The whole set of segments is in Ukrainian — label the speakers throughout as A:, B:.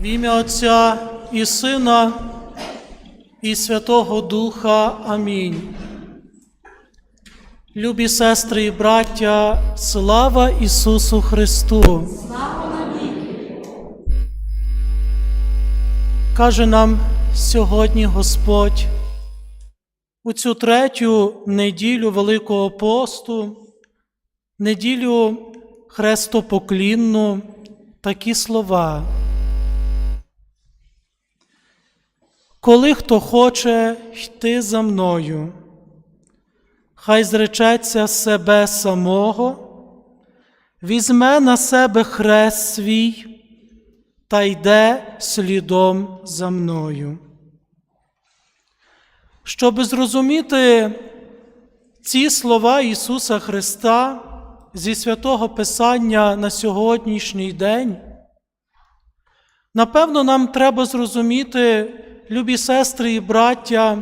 A: В ім'я Отця і Сина і Святого Духа. Амінь. Любі сестри і браття, слава Ісусу Христу! Каже нам сьогодні Господь у цю третю неділю Великого посту, неділю хрестопоклінну, такі слова. Коли хто хоче йти за мною, хай зречеться себе самого, візьме на себе хрест свій та йде слідом за мною. Щоб зрозуміти ці слова Ісуса Христа зі святого Писання на сьогоднішній день, напевно, нам треба зрозуміти, любі сестри і браття,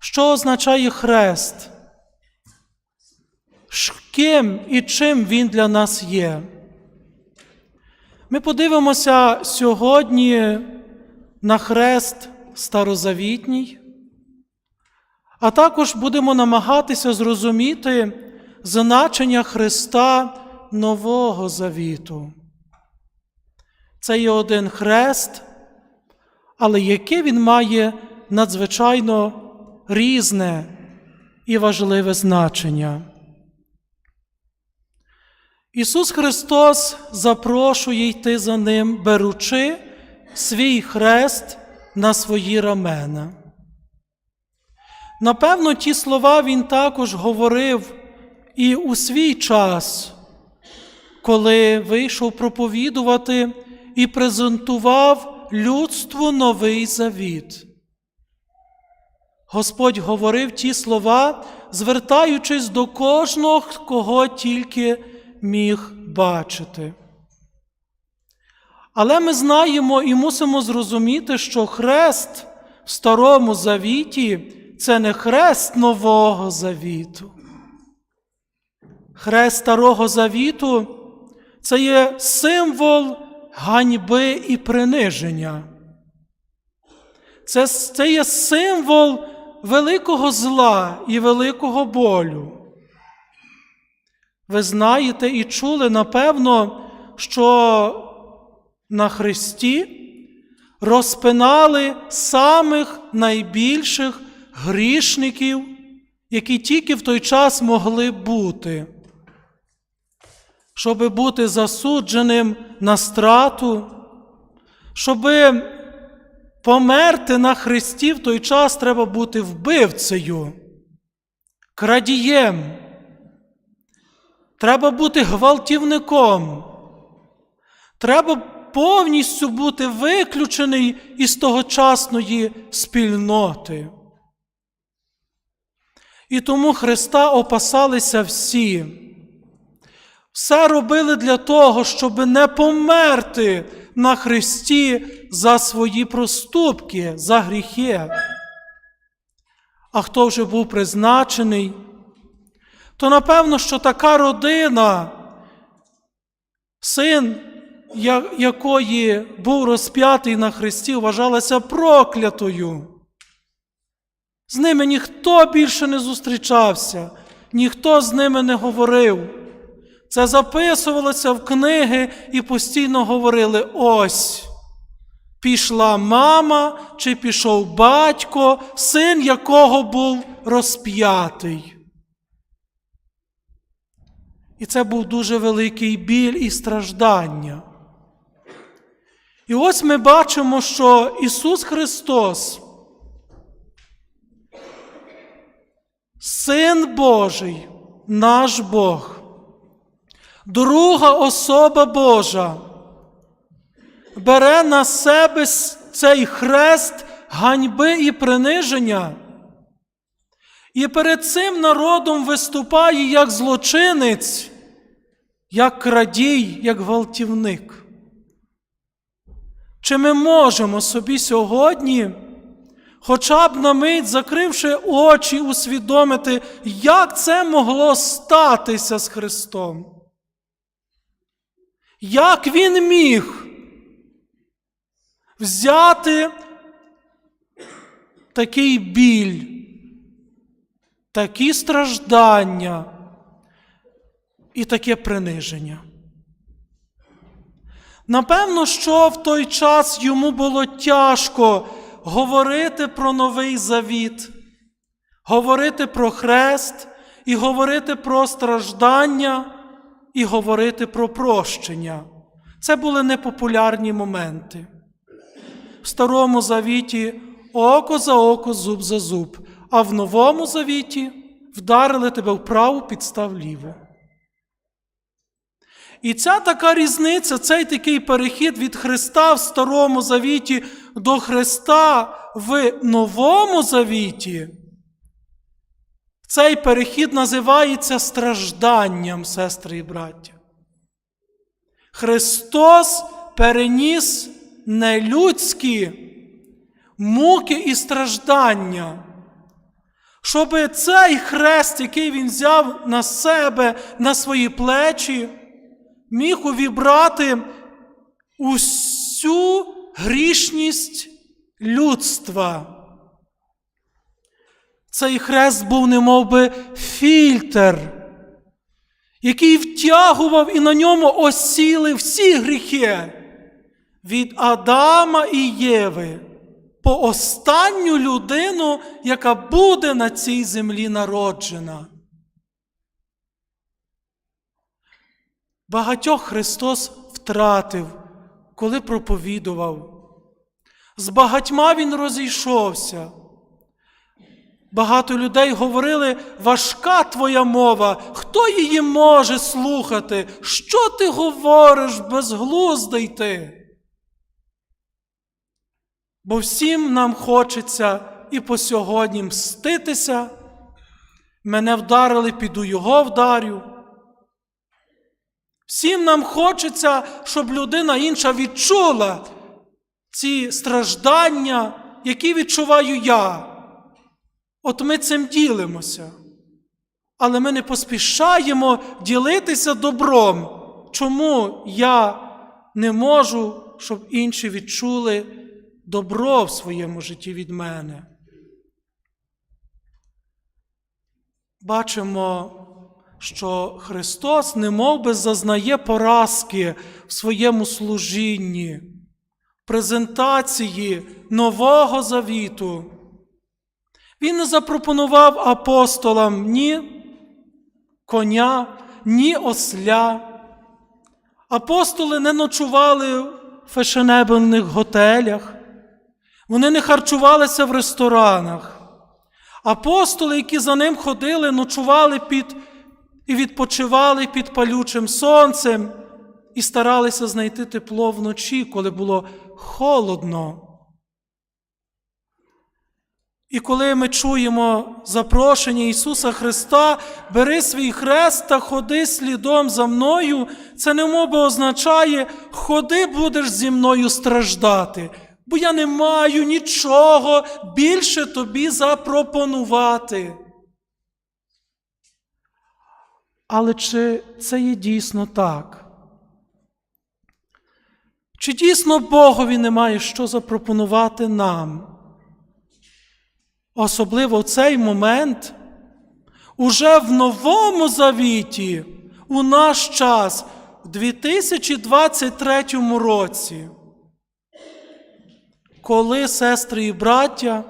A: що означає хрест, ким і чим він для нас є. Ми подивимося сьогодні на хрест старозавітній, а також будемо намагатися зрозуміти значення Христа Нового Завіту. Це є один хрест, але яке він має надзвичайно різне і важливе значення. Ісус Христос запрошує йти за Ним, беручи свій хрест на свої рамена. Напевно, ті слова Він також говорив і у свій час, коли вийшов проповідувати і презентував людству новий завіт. Господь говорив ті слова, звертаючись до кожного, кого тільки міг бачити. Але ми знаємо і мусимо зрозуміти, що хрест в Старому Завіті це не хрест Нового Завіту. Хрест Старого Завіту це є символ ганьби і приниження. Це, це є символ великого зла і великого болю. Ви знаєте і чули, напевно, що на Христі розпинали самих найбільших грішників, які тільки в той час могли бути, щоб бути засудженим на страту, щоб померти на Христі в той час треба бути вбивцею, крадієм. Треба бути гвалтівником. Треба повністю бути виключений із тогочасної спільноти. І тому Христа опасалися всі. Все робили для того, щоб не померти на Христі за свої проступки, за гріхи. А хто вже був призначений? то напевно, що така родина, син якої був розп'ятий на Христі, вважалася проклятою. З ними ніхто більше не зустрічався, ніхто з ними не говорив. Це записувалося в книги і постійно говорили: ось. Пішла мама чи пішов батько, син якого був розп'ятий. І це був дуже великий біль і страждання. І ось ми бачимо, що Ісус Христос, Син Божий, наш Бог, друга особа Божа, бере на себе цей хрест ганьби і приниження. І перед цим народом виступає як злочинець, як крадій, як гвалтівник. Чи ми можемо собі сьогодні, хоча б на мить, закривши очі, усвідомити, як це могло статися з Христом? Як Він міг взяти такий біль, такі страждання і таке приниження. Напевно, що в той час йому було тяжко говорити про новий завіт, говорити про хрест, і говорити про страждання, і говорити про прощення. Це були непопулярні моменти. В Старому Завіті око за око, зуб за зуб, а в Новому Завіті вдарили тебе вправу, підстав ліво. І ця така різниця, цей такий перехід від Христа в Старому Завіті до Христа в Новому Завіті, цей перехід називається стражданням, сестри і браття. Христос переніс нелюдські муки і страждання, щоб цей хрест, який він взяв на себе, на свої плечі, міг увібрати усю грішність людства. Цей хрест був немов би фільтр, який втягував і на ньому осіли всі гріхи від Адама і Єви по останню людину, яка буде на цій землі народжена. Багатьох Христос втратив, коли проповідував. З багатьма Він розійшовся. Багато людей говорили, важка твоя мова, хто її може слухати? Що ти говориш, безглуздий ти? Бо всім нам хочеться і по сьогодні мститися. Мене вдарили, піду його вдарю. Всім нам хочеться, щоб людина інша відчула ці страждання, які відчуваю я. От ми цим ділимося. Але ми не поспішаємо ділитися добром. Чому я не можу, щоб інші відчули добро в своєму житті від мене? Бачимо, що Христос немов би зазнає поразки в своєму служінні, презентації Нового Завіту. Він не запропонував апостолам ні коня, ні осля. Апостоли не ночували в фешенебельних готелях, вони не харчувалися в ресторанах. Апостоли, які за ним ходили, ночували під і відпочивали під палючим сонцем, і старалися знайти тепло вночі, коли було холодно. І коли ми чуємо запрошення Ісуса Христа, бери свій хрест та ходи слідом за мною, це немоби означає, ходи будеш зі мною страждати, бо я не маю нічого більше тобі запропонувати. Але чи це є дійсно так? Чи дійсно Богові немає що запропонувати нам? Особливо в цей момент, уже в Новому Завіті, у наш час, в 2023 році, коли сестри і браття,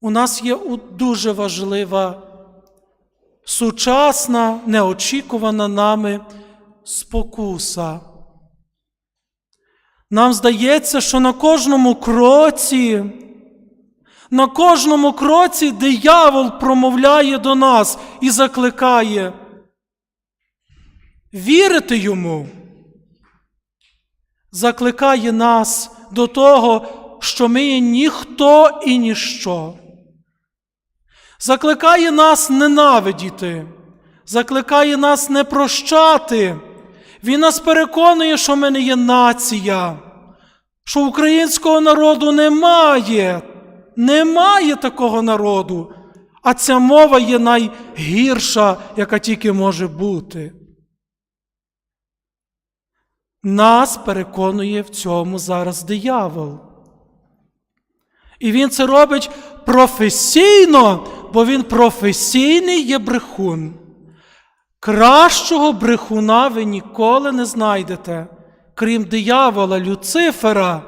A: у нас є дуже важлива, сучасна, неочікувана нами спокуса. Нам здається, що на кожному кроці, на кожному кроці диявол промовляє до нас і закликає вірити йому, закликає нас до того, що ми є ніхто і ніщо. Закликає нас ненавидіти, закликає нас не прощати. Він нас переконує, що ми не є нація, що українського народу немає, немає такого народу, а ця мова є найгірша, яка тільки може бути. Нас переконує в цьому зараз диявол. І він це робить професійно, бо він професійний є брехун. Кращого брехуна ви ніколи не знайдете, крім диявола Люцифера,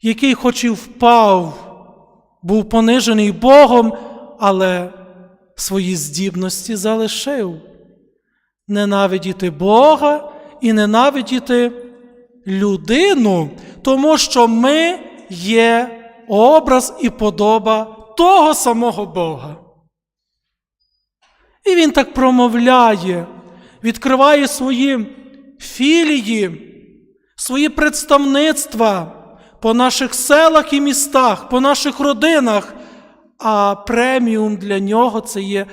A: який, хоч і впав, був понижений Богом, але свої здібності залишив. Ненавидіти Бога і ненавидіти людину, тому що ми є образ і подоба того самого Бога. І він так промовляє, відкриває свої філії, свої представництва по наших селах і містах, по наших родинах, а преміум для нього це є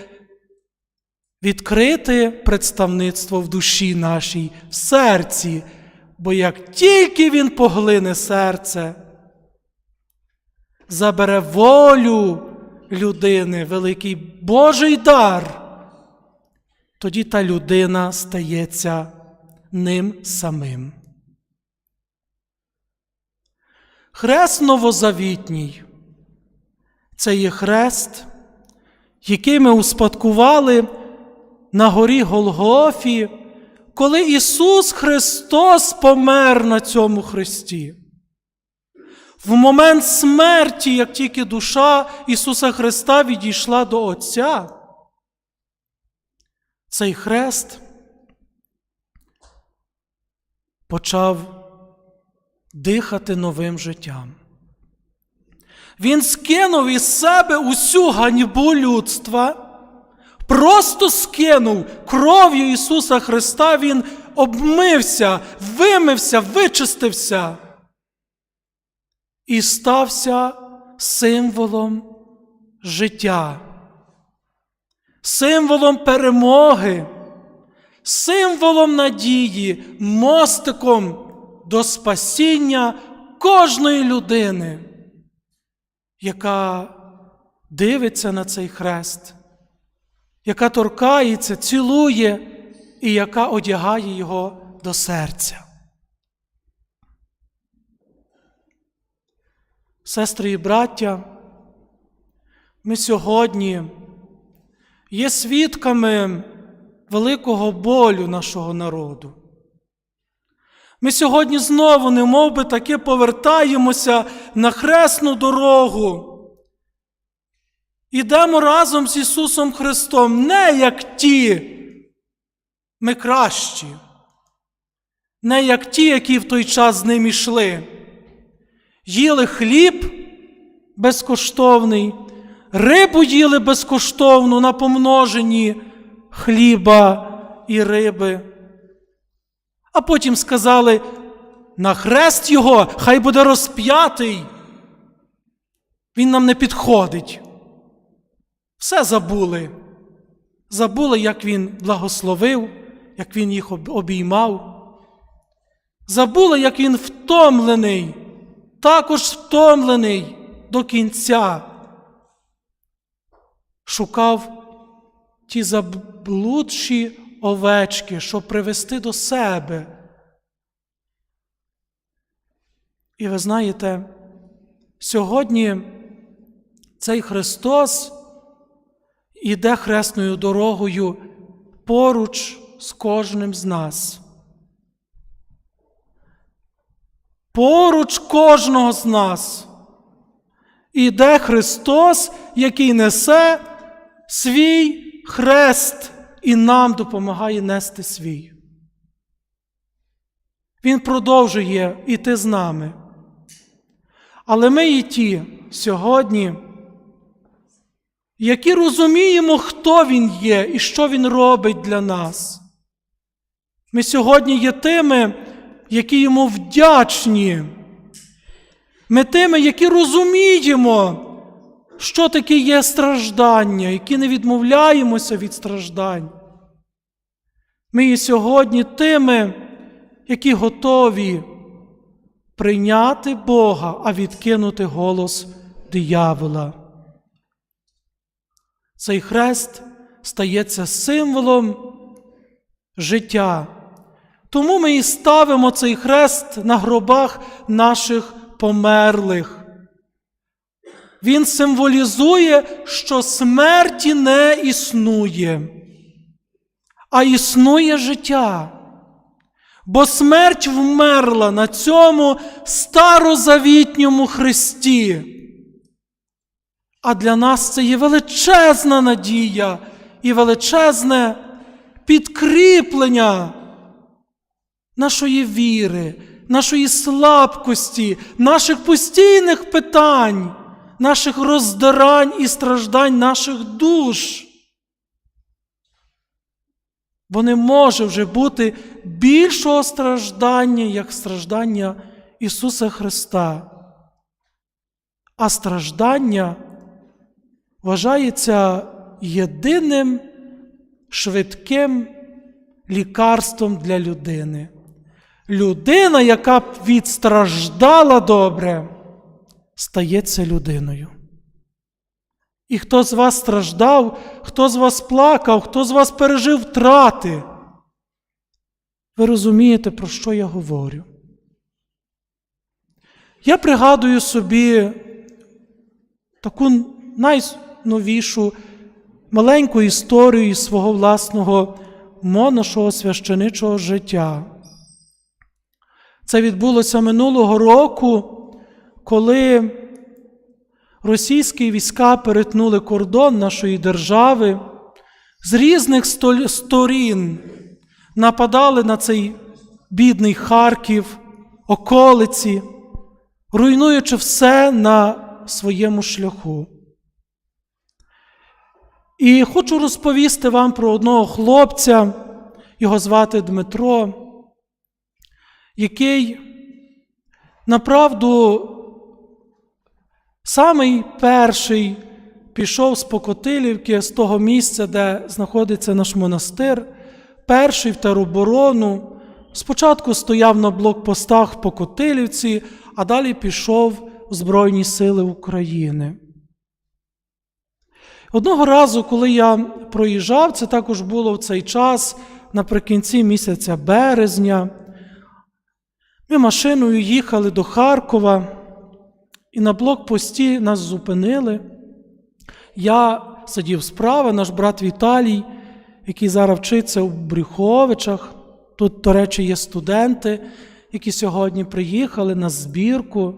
A: відкрите представництво в душі нашій, в серці. Бо як тільки він поглине серце, забере волю людини, великий Божий дар, тоді та людина стається ним самим. Хрест новозавітній це є хрест, який ми успадкували на горі Голгофі, коли Ісус Христос помер на цьому хресті. В момент смерті, як тільки душа Ісуса Христа відійшла до Отця, цей хрест почав дихати новим життям. Він скинув із себе усю ганьбу людства, просто скинув кров'ю Ісуса Христа, Він обмився, вимився, вичистився і стався символом життя, символом перемоги, символом надії, мостиком до спасіння кожної людини, яка дивиться на цей хрест, яка торкається, цілує і яка одягає його до серця. Сестри і браття, ми сьогодні є свідками великого болю нашого народу. Ми сьогодні знову, не би таки, повертаємося на хресну дорогу. Ідемо разом з Ісусом Христом, не як ті, ми кращі, не як ті, які в той час з ним йшли. Їли хліб безкоштовний, рибу їли безкоштовну на помноженні хліба і риби. А потім сказали, на хрест його хай буде розп'ятий. Він нам не підходить. Все забули. Забули, як він благословив, як він їх обіймав. Забули, як він втомлений, також втомлений до кінця. Шукав ті заблудші овечки, щоб привести до себе. І ви знаєте, сьогодні цей Христос іде хресною дорогою поруч з кожним з нас. Поруч кожного з нас іде Христос, який несе свій хрест і нам допомагає нести свій. Він продовжує йти з нами. Але ми і ті сьогодні, які розуміємо, хто Він є і що Він робить для нас. Ми сьогодні є тими, які йому вдячні. Ми тими, які розуміємо, що таке є страждання, які не відмовляємося від страждань. Ми є сьогодні тими, які готові прийняти Бога, а відкинути голос диявола. Цей хрест стається символом життя, Тому ми і ставимо цей хрест на гробах наших померлих. Він символізує, що смерті не існує, а існує життя. Бо смерть вмерла на цьому старозавітньому Христі. А для нас це є величезна надія і величезне підкріплення нашої віри, нашої слабкості, наших постійних питань, наших роздирань і страждань наших душ. Бо не може вже бути більшого страждання, як страждання Ісуса Христа. А страждання вважається єдиним швидким лікарством для людини. Людина, яка відстраждала добре, стається людиною. І хто з вас страждав, хто з вас плакав, хто з вас пережив втрати, ви розумієте, про що я говорю. Я пригадую собі таку найновішу маленьку історію свого власного монашого священичого життя. Це відбулося минулого року, коли російські війська перетнули кордон нашої держави, з різних сторін нападали на цей бідний Харків, околиці, руйнуючи все на своєму шляху. І хочу розповісти вам про одного хлопця, його звати Дмитро, який направду самий перший пішов з Покотилівки, з того місця, де знаходиться наш монастир, перший в тероборону. Спочатку стояв на блокпостах в Покотилівці, а далі пішов у Збройні Сили України. Одного разу, коли я проїжджав, це також було в цей час, наприкінці місяця березня, ми машиною їхали до Харкова, і на блокпості нас зупинили. Я сидів справа, наш брат Віталій, який зараз вчиться у Брюховичах. Тут, до речі, є студенти, які сьогодні приїхали на збірку.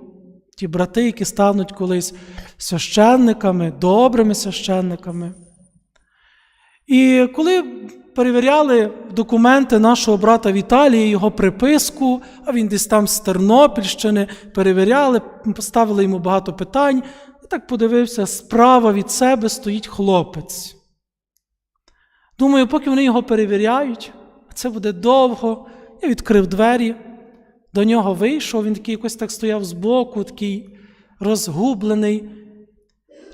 A: Ті брати, які стануть колись священниками, добрими священниками. І коли перевіряли документи нашого брата Віталія, його приписку, а він десь там з Тернопільщини, перевіряли, поставили йому багато питань. І так подивився, справа від себе стоїть хлопець. Думаю, поки вони його перевіряють, а це буде довго. Я відкрив двері, до нього вийшов, він такий якось так стояв збоку, такий розгублений.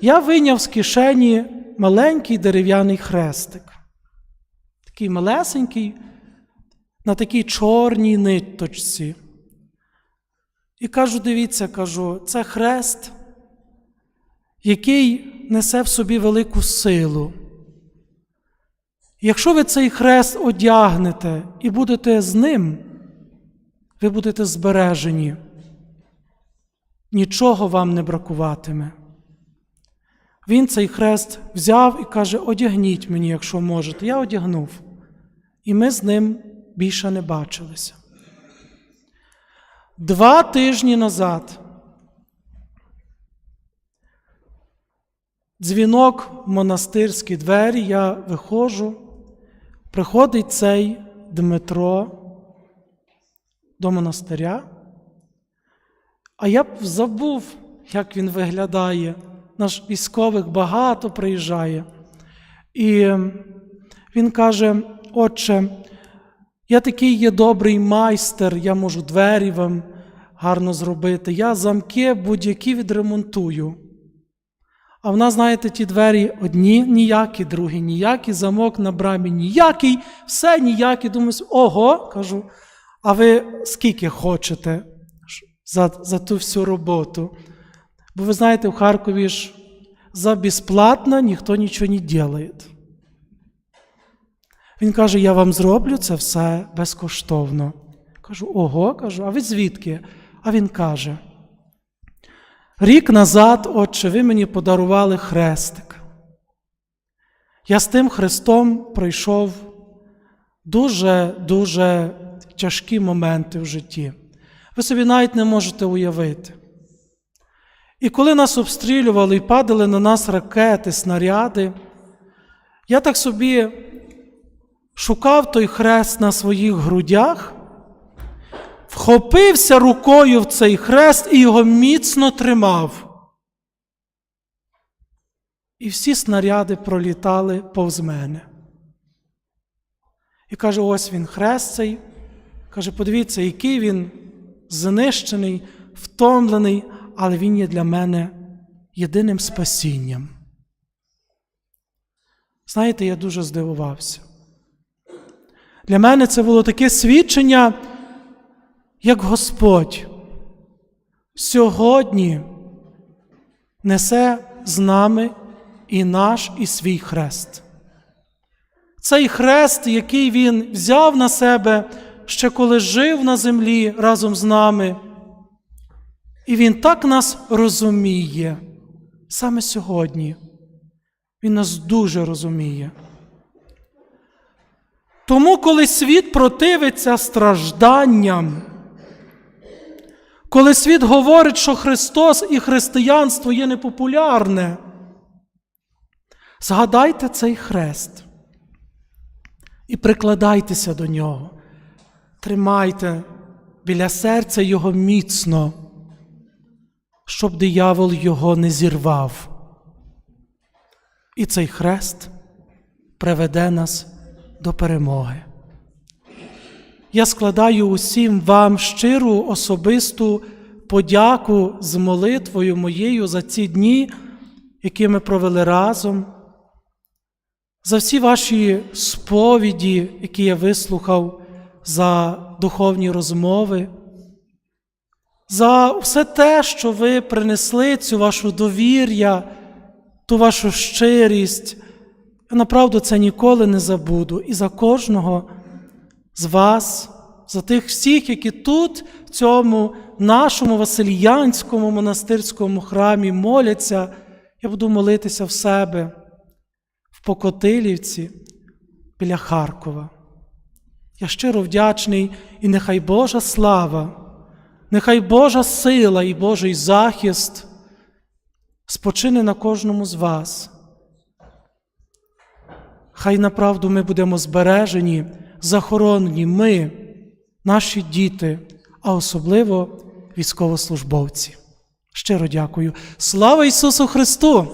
A: Я вийняв з кишені маленький дерев'яний хрестик. Такий малесенький, на такій чорній ниточці. І кажу: дивіться, кажу, це хрест, який несе в собі велику силу. Якщо ви цей хрест одягнете і будете з ним, ви будете збережені, нічого вам не бракуватиме. Він цей хрест взяв і каже: одягніть мені, якщо можете. Я одягнув. І ми з ним більше не бачилися. Два тижні назад дзвінок в монастирські двері, я виходжу, приходить цей Дмитро до монастиря, а я б забув, як він виглядає. Наш військових багато приїжджає. І він каже: Отче, я такий є добрий майстер, я можу двері вам гарно зробити. Я замки будь-які відремонтую. А в нас, знаєте, ті двері одні ніякі, другі ніякі, замок на брамі ніякий, все ніякі. Думаю, ого, кажу, а ви скільки хочете за, за ту всю роботу? Бо ви знаєте, в Харкові ж за безплатно ніхто нічого не делает. Він каже: Я вам зроблю це все безкоштовно. Кажу, ого, кажу, а ви звідки? А він каже: Рік назад, отче, ви мені подарували хрестик. Я з тим хрестом пройшов дуже-дуже тяжкі моменти в житті. Ви собі навіть не можете уявити. І коли нас обстрілювали і падали на нас ракети, снаряди, я так собі шукав той хрест на своїх грудях, вхопився рукою в цей хрест і його міцно тримав. І всі снаряди пролітали повз мене. І каже: ось він хрест цей. Каже, подивіться, який він знищений, втомлений, але він є для мене єдиним спасінням. Знаєте, я дуже здивувався. Для мене це було таке свідчення, як Господь сьогодні несе з нами і наш, і свій хрест. Цей хрест, який Він взяв на себе ще коли жив на землі разом з нами, і Він так нас розуміє саме сьогодні. Він нас дуже розуміє. Тому, коли світ противиться стражданням, коли світ говорить, що Христос і християнство є непопулярне, згадайте цей хрест і прикладайтеся до нього. Тримайте біля серця його міцно, щоб диявол його не зірвав. І цей хрест приведе нас до перемоги. Я складаю усім вам щиру особисту подяку з молитвою моєю за ці дні, які ми провели разом, за всі ваші сповіді, які я вислухав, за духовні розмови, за все те, що ви принесли, цю вашу довір'я, ту вашу щирість. Я направду це ніколи не забуду. І за кожного з вас, за тих всіх, які тут, в цьому нашому Васильянському монастирському храмі моляться, я буду молитися в себе в Покотилівці біля Харкова. Я щиро вдячний, і нехай Божа слава, нехай Божа сила і Божий захист спочине на кожному з вас. Хай направду ми будемо збережені, захоронені, ми, наші діти, а особливо військовослужбовці. Щиро дякую. Слава Ісусу Христу!